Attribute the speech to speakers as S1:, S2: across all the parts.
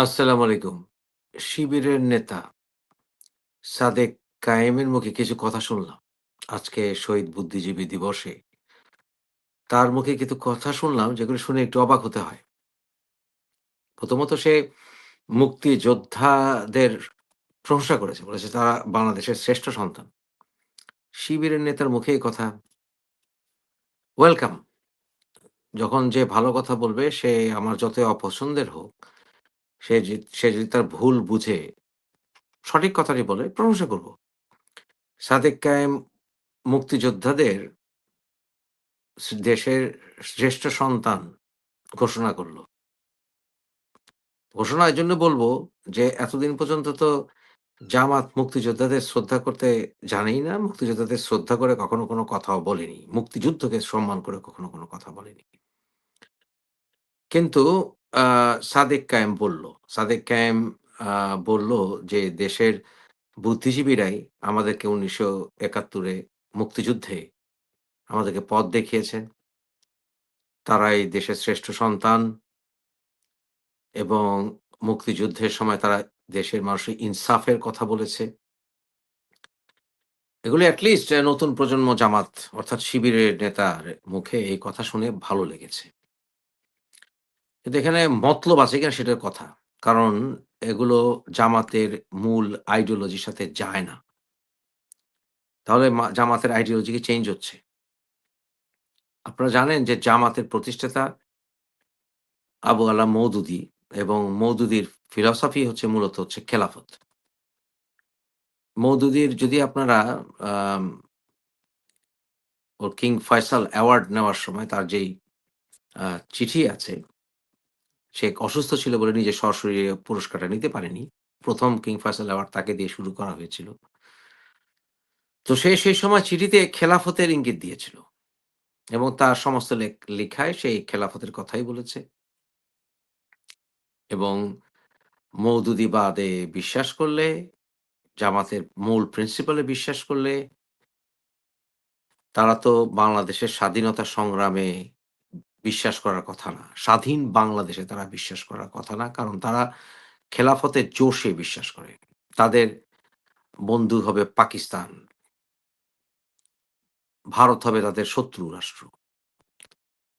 S1: আসসালামু আলাইকুম। শিবিরের নেতা সাদেক কায়েমের মুখে কিছু কথা শুনলাম। আজকে শহীদ বুদ্ধিজীবী দিবসে। তার মুখে কিছু কথা শুনলাম যেগুলো শুনে একটু অবাক হতে হয়। প্রথমত সে মুক্তিযোদ্ধাদের প্রশংসা করেছে। বলেছে তারা বাংলাদেশের শ্রেষ্ঠ সন্তান। শিবিরের নেতার মুখে এই কথা ওয়েলকাম। যখন যে ভালো কথা বলবে সে আমার যতই অপছন্দের হোক, সে সে যদি তার ভুল বুঝে, সঠিক কথাটি বলে, প্রশংসা করব। সাদেক কায়েম মুক্তিযোদ্ধাদের দেশের শ্রেষ্ঠ সন্তান ঘোষণা করল। ঘোষণা জন্য বলব যে, এতদিন পর্যন্ত তো জামাত মুক্তিযোদ্ধাদের শ্রদ্ধা করতে জানেই না। মুক্তিযোদ্ধাদের শ্রদ্ধা করে কখনো কোনো কথাও বলেনি। মুক্তিযুদ্ধকে সম্মান করে কখনো কোনো কথা বলেনি। কিন্তু সাদেক কায়েম বলল। সাদেক কায়েম বলল যে দেশের বুদ্ধিজীবীরাই আমাদেরকে উনিশশো একাত্তরে মুক্তিযুদ্ধে আমাদেরকে পথ দেখিয়েছেন। তারাই দেশের শ্রেষ্ঠ সন্তান। এবং মুক্তিযুদ্ধের সময় তারা দেশের মানুষের ইনসাফের কথা বলেছে। এগুলো এট লিস্ট অ্যা নতুন প্রজন্ম জামাত অর্থাৎ শিবিরের নেতার মুখে এই কথা শুনে ভালো লেগেছে। কিন্তু এখানে মতলব আছে কিনা সেটার কথা। কারণ এগুলো জামাতের মূল আইডিওলজির সাথে যায় না। তাহলে জামাতের আইডিওলজি কি চেঞ্জ হচ্ছে? আপনারা জানেন যে জামাতের প্রতিষ্ঠাতা আবু আলা মৌদুদি এবং মৌদুদির ফিলসফি হচ্ছে মূলত হচ্ছে খেলাফত। মৌদুদির যদি আপনারা ওর কিং ফয়সাল অ্যাওয়ার্ড নেওয়ার সময় তার যেই চিঠি আছে, সে অসুস্থ ছিল বলে নিজে সরাসরি পুরস্কারটা নিতে পারেনি। প্রথম কিং ফয়সাল অ্যাওয়ার্ড তাকে দিয়ে শুরু করা হয়েছিল। তো সে সেই সময় চিঠিতে খেলাফতের ইঙ্গিত দিয়েছিল এবং তার সমস্ত লেখ লিখায় সেই খেলাফতের কথাই বলেছে। এবং মওদুদিবাদে বিশ্বাস করলে, জামাতের মূল প্রিন্সিপাল বিশ্বাস করলে তারা তো বাংলাদেশের স্বাধীনতা সংগ্রামে বিশ্বাস করার কথা না। স্বাধীন বাংলাদেশে তারা বিশ্বাস করার কথা না। কারণ তারা খেলাফতের জোশে বিশ্বাস করে। তাদের বন্ধু হবে পাকিস্তান। ভারত হবে তাদের শত্রু রাষ্ট্র।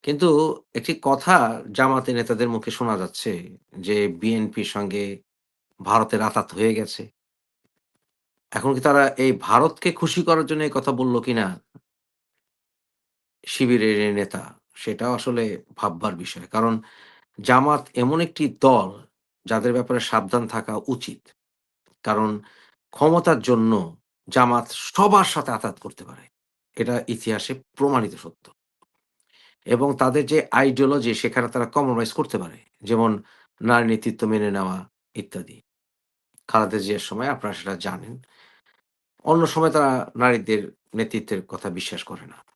S1: কিন্তু একটি কথা জামাতের নেতাদের মুখে শোনা যাচ্ছে যে বিএনপির সঙ্গে ভারতের আঁতাত হয়ে গেছে। এখন কি তারা এই ভারতকে খুশি করার জন্য এই কথা বলল কিনা শিবিরের নেতা, সেটাও আসলে ভাববার বিষয়। কারণ জামাত এমন একটি দল যাদের ব্যাপারে সাবধান থাকা উচিত। কারণ ক্ষমতার জন্য জামাত সবার সাথে আঁতাত করতে পারে। এটা ইতিহাসে প্রমাণিত সত্য। এবং তাদের যে আইডিওলজি সেখানে তারা কম্প্রোমাইজ করতে পারে। যেমন নারী নেতৃত্ব মেনে নেওয়া ইত্যাদি। খালেদা জিয়ার সময় আপনারা সেটা জানেন। অন্য সময় তারা নারীদের নেতৃত্বের কথা বিশ্বাস করে না।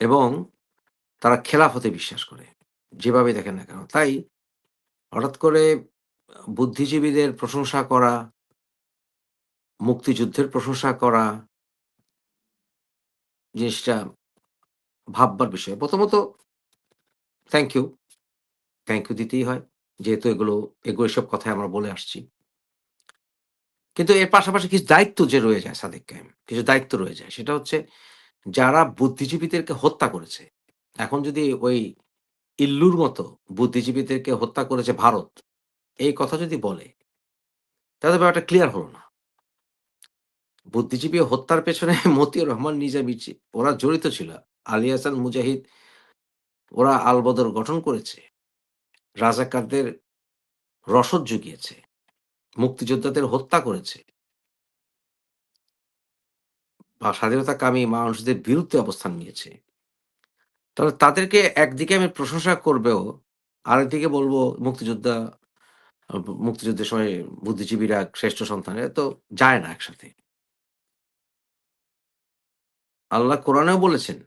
S1: এবং তারা খেলাফতে বিশ্বাস করে। যেভাবে দেখেন না কেন। তাই হঠাৎ করে বুদ্ধিজীবীদের প্রশংসা করা মুক্তিযুদ্ধের প্রশংসা করা জিনিসটা ভাববার বিষয়। প্রথমত থ্যাংক ইউ। থ্যাংক ইউ দিতেই হয়। যেহেতু এগুলো এগুলো এসব কথাই আমরা বলে আসছি। কিন্তু এর পাশাপাশি কিছু দায়িত্ব যে রয়ে যায় সাদেক কায়েম, কিছু দায়িত্ব রয়ে যায়। সেটা হচ্ছে যারা বুদ্ধিজীবীদেরকে হত্যা করেছে, এখন যদি ওই ইল্লুর মতো বুদ্ধিজীবীদেরকে হত্যা করেছে ভারত, এই কথা যদি বলে তাহলে ব্যাপারটা ক্লিয়ার হলো না। বুদ্ধিজীবী হত্যার পেছনে মতিউর রহমান নিজামী জি ওরা জড়িত ছিল। আলী হাসান মুজাহিদ ওরা আলবদর গঠন করেছে। রাজাকারদের রসদ জুগিয়েছে। মুক্তিযোদ্ধাদের হত্যা করেছে। বা স্বাধীনতাকামী মানুষদের বিরুদ্ধে অবস্থান নিয়েছে। তাহলে তাদেরকে একদিকে আমি প্রশংসা করবেও, আরেকদিকে বলব মুক্তিযোদ্ধা মুক্তিযুদ্ধের সময় বুদ্ধিজীবীরা শ্রেষ্ঠ সন্তান। তো যায় না একসাথে। আল্লাহ কোরআনেও বলেছেন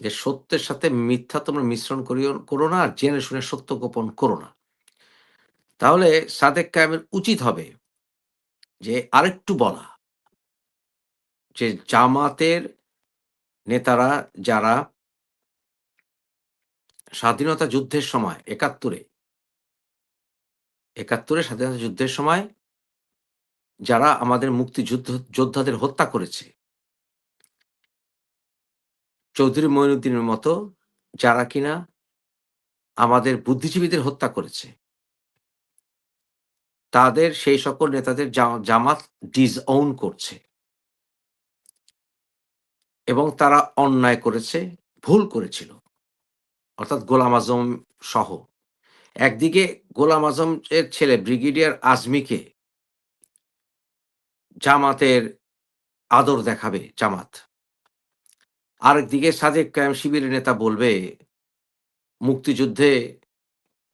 S1: যে, "সত্যের সাথে মিথ্যা তোমরা মিশ্রণ করিও করো না, আর জেনে শুনে সত্য গোপন করো না।" তাহলে সাদেক কায়েমের উচিত হবে যে আরেকটু বলা যে জামাতের নেতারা যারা স্বাধীনতা যুদ্ধের সময়, একাত্তরে একাত্তরে স্বাধীনতা যুদ্ধের সময় যারা আমাদের মুক্তিযুদ্ধ, যোদ্ধাদের হত্যা করেছে, চৌধুরী মঈনুদ্দিনের মতো যারা কিনা আমাদের বুদ্ধিজীবীদের হত্যা করেছে, তাদের সেই সকল নেতাদের জামাত ডিসওন করছে। এবং তারা অন্যায় করেছে, ভুল করেছিল। অর্থাৎ গোলাম আজম সহ। একদিকে গোলাম আজম এর ছেলে ব্রিগেডিয়ার আজমিকে জামাতের আদর দেখাবে, জামাত। আরেকদিকে সাদেক কায়েম শিবিরের নেতা বলবে, মুক্তিযুদ্ধে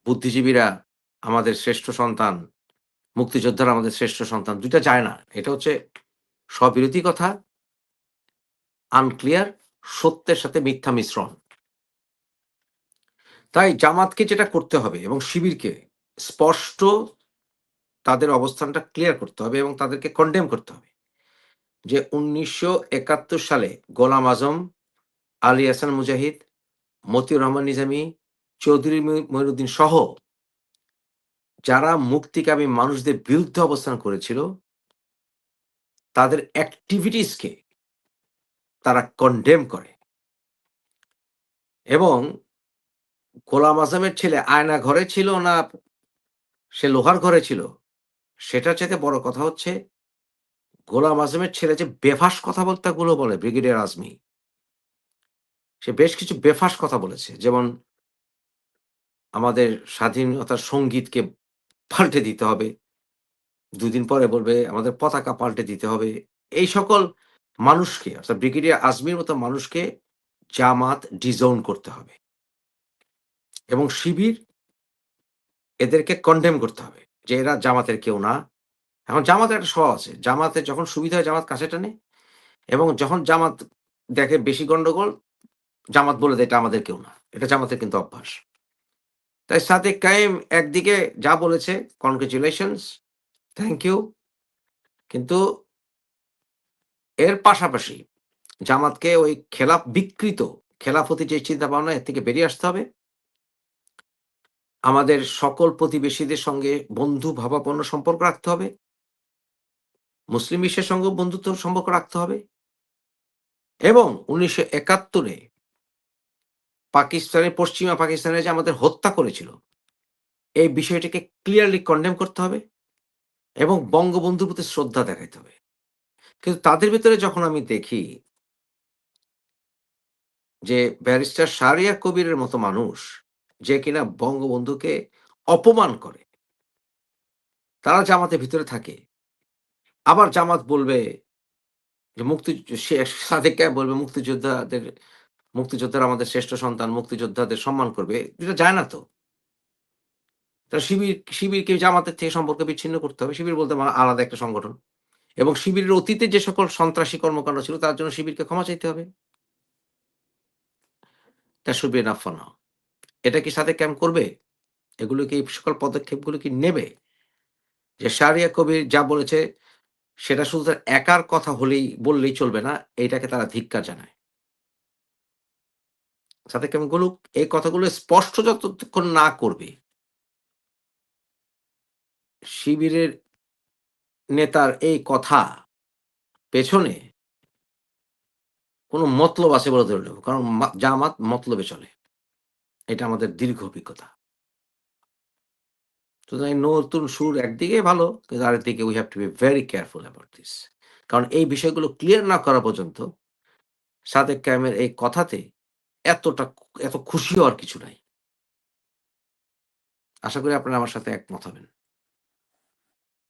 S1: বুদ্ধিজীবীরা আমাদের শ্রেষ্ঠ সন্তান, মুক্তিযোদ্ধারা আমাদের শ্রেষ্ঠ সন্তান। দুইটা যায় না। এটা হচ্ছে স্ববিরোধী কথা। আনক্লিয়ার সত্যের সাথে মিথ্যা মিশ্রণ। তাই জামাতকে যেটা করতে হবে এবং শিবিরকে স্পষ্ট তাদের অবস্থানটা ক্লিয়ার করতে হবে এবং তাদেরকে কন্ডেম করতে হবে যে উনিশশো একাত্তর সালে গোলাম আজম, আলী হাসান মুজাহিদ, মতিউর রহমান নিজামী, চৌধুরী মঈনুদ্দিন সহ যারা মুক্তিকামী মানুষদের বিরুদ্ধে অবস্থান করেছিল, তাদের অ্যাক্টিভিটিসকে কন্ডেম করে। এবং গোলাম আজমের ছেলে আয়না ঘরে ছিল না, সে লোহার ঘরে ছিল। সেটার চাইতে বড় কথা হচ্ছে, গোলাম আজমের ছেলে যে বেফাস কথা বলতে গুলো বলে, ব্রিগেডিয়ার আজমি, সে বেশ কিছু বেফাস কথা বলেছে। যেমন, আমাদের স্বাধীনতার সঙ্গীতকে পাল্টে দিতে হবে, দুদিন পরে বলবে, আমাদের পতাকা পাল্টে দিতে হবে, এই সকল মানুষকে, অর্থাৎ ব্রিগেডিয়ার আজমির মতো মানুষকে জামাত ডিজোন করতে হবে। এবং শিবির এদেরকে কন্ডেম করতে হবে যে এরা জামাতের কেউ না। এখন জামাতের একটা স্বভাব আছে, জামাতের যখন সুবিধা হয় জামাত কাছে টানে এবং যখন জামাত দেখে বেশি গন্ডগোল, জামাত বলে দেয় এটা আমাদের কেউ না, এটা জামাতের কিন্তু অভ্যাস। তাই সাথে কায়েম একদিকে যা বলেছে কনগ্রেচুলেশনস থ্যাংক ইউ কিন্তু এর পাশাপাশি জামাতকে ওই খেলাফ বিকৃত খেলাফতি যে চিন্তা ভাবনা এর থেকে বেরিয়ে আসতে হবে। আমাদের সকল প্রতিবেশীদের সঙ্গে বন্ধু ভাবাপন্ন সম্পর্ক রাখতে হবে। মুসলিম বিশ্বের সঙ্গে বন্ধুত্ব সম্পর্ক রাখতে হবে। এবং উনিশশো একাত্তরে পাকিস্তানের, পশ্চিমা পাকিস্তানে যে আমাদের হত্যা করেছিল, এই বিষয়টিকে ক্লিয়ারলি কন্ডেম করতে হবে এবং বঙ্গবন্ধুর প্রতি শ্রদ্ধা দেখাইতে হবে। কিন্তু তাদের ভিতরে যখন আমি দেখি যে ব্যারিস্টার সারিয়া কবিরের মতো মানুষ যে কিনা বঙ্গবন্ধুকে অপমান করে, তারা জামাতের ভিতরে থাকে। আবার জামাত বলবে যে মুক্তি সাদেক বলবে মুক্তিযোদ্ধাদের, মুক্তিযোদ্ধারা আমাদের শ্রেষ্ঠ সন্তান, মুক্তিযোদ্ধাদের সম্মান করবে, এটা যায় না তো। তারা শিবির, শিবিরকে জামাতের থেকে সম্পর্ক বিচ্ছিন্ন করতে হবে। শিবির বলতে আলাদা একটা সংগঠন। এবং শিবিরের অতীতে যে সকল সন্ত্রাসী কর্মকাণ্ড ছিল, তার জন্য শিবিরকে ক্ষমা চাইতে হবে। তা শুড বি এনাফ নাও এটা কি সাথে ক্যাম্প করবে? এগুলো কি এই সকল পদক্ষেপগুলো কি নেবে? যে শাহরিয়া কবির যা বলেছে, সেটা শুধু তার একার কথা হলেই, বললেই চলবে না, এইটাকে তারা ধিক্কার জানায়। সাথে ক্যাম্পগুলো এই কথাগুলো স্পষ্ট যতক্ষণ না করবে, শিবিরের নেতার এই কথা পেছনে কোনো মতলব আছে বলে ধরে নেব, কারণ জামাত মতলবে চলে। এটা আমাদের দীর্ঘ অভিজ্ঞতা। সুতরাং নতুন সুর একদিকে ভালো, কিন্তু আরেকদিকে we have to be very careful about this কারণ এই বিষয়গুলো ক্লিয়ার না করা পর্যন্ত সাদেক ক্যামের এই কথাতে এতটা, এত খুশি হওয়ার কিছু নাই। আশা করি আপনারা আমার সাথে একমত হবেন।